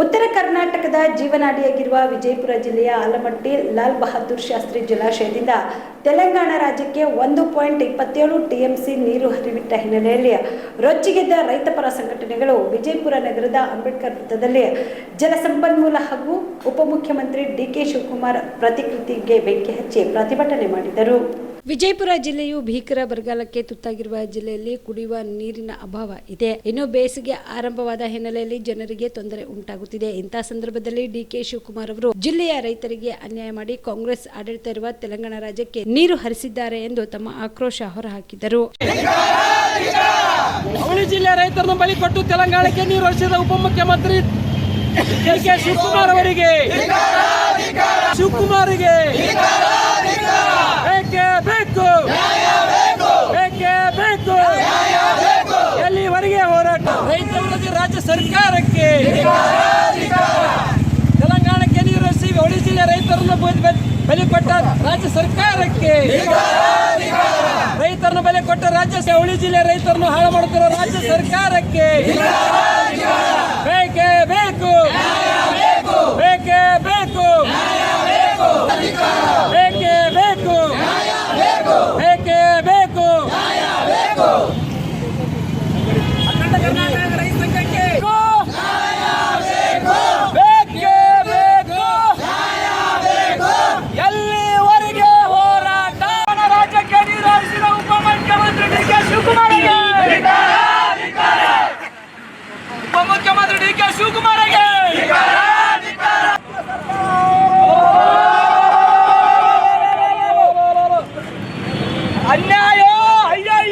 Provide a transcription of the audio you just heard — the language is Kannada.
ಉತ್ತರ ಕರ್ನಾಟಕದ ಜೀವನಾಡಿಯಾಗಿರುವ ವಿಜಯಪುರ ಜಿಲ್ಲೆಯ ಆಲಮಟ್ಟಿ ಲಾಲ್ ಬಹದ್ದೂರ್ ಶಾಸ್ತ್ರಿ ಜಲಾಶಯದಿಂದ ತೆಲಂಗಾಣ ರಾಜ್ಯಕ್ಕೆ ಒಂದು ಪಾಯಿಂಟ್ ಇಪ್ಪತ್ತೇಳು ಟಿಎಂಸಿ ನೀರು ಹರಿಬಿಟ್ಟ ಹಿನ್ನೆಲೆಯಲ್ಲಿ ರೊಚ್ಚಿಗೆದ್ದ ರೈತಪರ ಸಂಘಟನೆಗಳು ವಿಜಯಪುರ ನಗರದ ಅಂಬೇಡ್ಕರ್ ವೃತ್ತದಲ್ಲಿ ಜಲಸಂಪನ್ಮೂಲ ಹಾಗೂ ಉಪಮುಖ್ಯಮಂತ್ರಿ ಡಿಕೆ ಶಿವಕುಮಾರ್ ಪ್ರತಿಕೃತಿಗೆ ಬೆಂಕಿ ಹಚ್ಚಿ ಪ್ರತಿಭಟನೆ ಮಾಡಿದರು. ವಿಜಯಪುರ ಜಿಲ್ಲೆಯು ಭೀಕರ ಬರಗಾಲಕ್ಕೆ ತುತ್ತಾಗಿರುವ ಜಿಲ್ಲೆಯಲ್ಲಿ ಕುಡಿಯುವ ನೀರಿನ ಅಭಾವ ಇದೆ. ಇನ್ನು ಬೇಸಿಗೆ ಆರಂಭವಾದ ಹಿನ್ನೆಲೆಯಲ್ಲಿ ಜನರಿಗೆ ತೊಂದರೆ ಉಂಟಾಗುತ್ತಿದೆ. ಇಂತಹ ಸಂದರ್ಭದಲ್ಲಿ ಡಿಕೆ ಶಿವಕುಮಾರ್ ಅವರು, ಜಿಲ್ಲೆಯ ರೈತರಿಗೆ ಅನ್ಯಾಯ ಮಾಡಿ ಕಾಂಗ್ರೆಸ್ ಆಡಳಿತ ಇರುವ ತೆಲಂಗಾಣ ರಾಜ್ಯಕ್ಕೆ ನೀರು ಹರಿಸಿದ್ದಾರೆ ಎಂದು ತಮ್ಮ ಆಕ್ರೋಶ ಹೊರಹಾಕಿದರು. ಜಿಲ್ಲೆ ರೈತರನ್ನು ಬಲಿ ಕೊಟ್ಟು ತೆಲಂಗಾಣಕ್ಕೆ ನೀರು ಹರಿಸಿದ ಉಪಮುಖ್ಯಮಂತ್ರಿ ಶಿವಕುಮಾರ್ ಅವರಿಗೆ, ಶಿವಕುಮಾರಿಗೆ ಬೇಕೇ? ಬೇಕು ಬೇಕೇ? ಬೇಕು ಎಲ್ಲಿವರೆಗೆ ಹೋರಾಟ? ರೈತ ರಾಜ್ಯ ಸರ್ಕಾರಕ್ಕೆ! ತೆಲಂಗಾಣಕ್ಕೆ ನೀರು ಅವಳಿ ಜಿಲ್ಲೆ ರೈತರನ್ನು ಬಲಿ- ಕೊಟ್ಟ ರಾಜ್ಯ ಸರ್ಕಾರಕ್ಕೆ! ರೈತರನ್ನು ಬೆಲೆ ಕೊಟ್ಟ ರಾಜ್ಯ ಅವಳಿ ಜಿಲ್ಲೆ ರೈತರನ್ನು ಹಾಳು ಮಾಡುತ್ತಿರುವ ರಾಜ್ಯ ಸರ್ಕಾರಕ್ಕೆ ಬೇಕೇ ಬೇಕು ಬೇಕೇ ಬೇಕು ಬೇಕೇ ಬೇಕು ಬೇಕೇ. ಬೇಕು? ಬೇಕೇ. ಬೇಕು. ಎಲ್ಲಿವರೆಗೆ ಹೋರಾಟ? ರಾಜ್ಯಕ್ಕೆ ಉಪಮುಖ್ಯಮಂತ್ರಿ ಡಿ ಕೆ ಶಿವಕುಮಾರ್ಗೆ ಉಪಮುಖ್ಯಮಂತ್ರಿ ಡಿ ಕೆ ಶಿವಕುಮಾರ್ಗೆ ಅನ್ಯಾಯ ಅಯ್ಯಯ್ಯ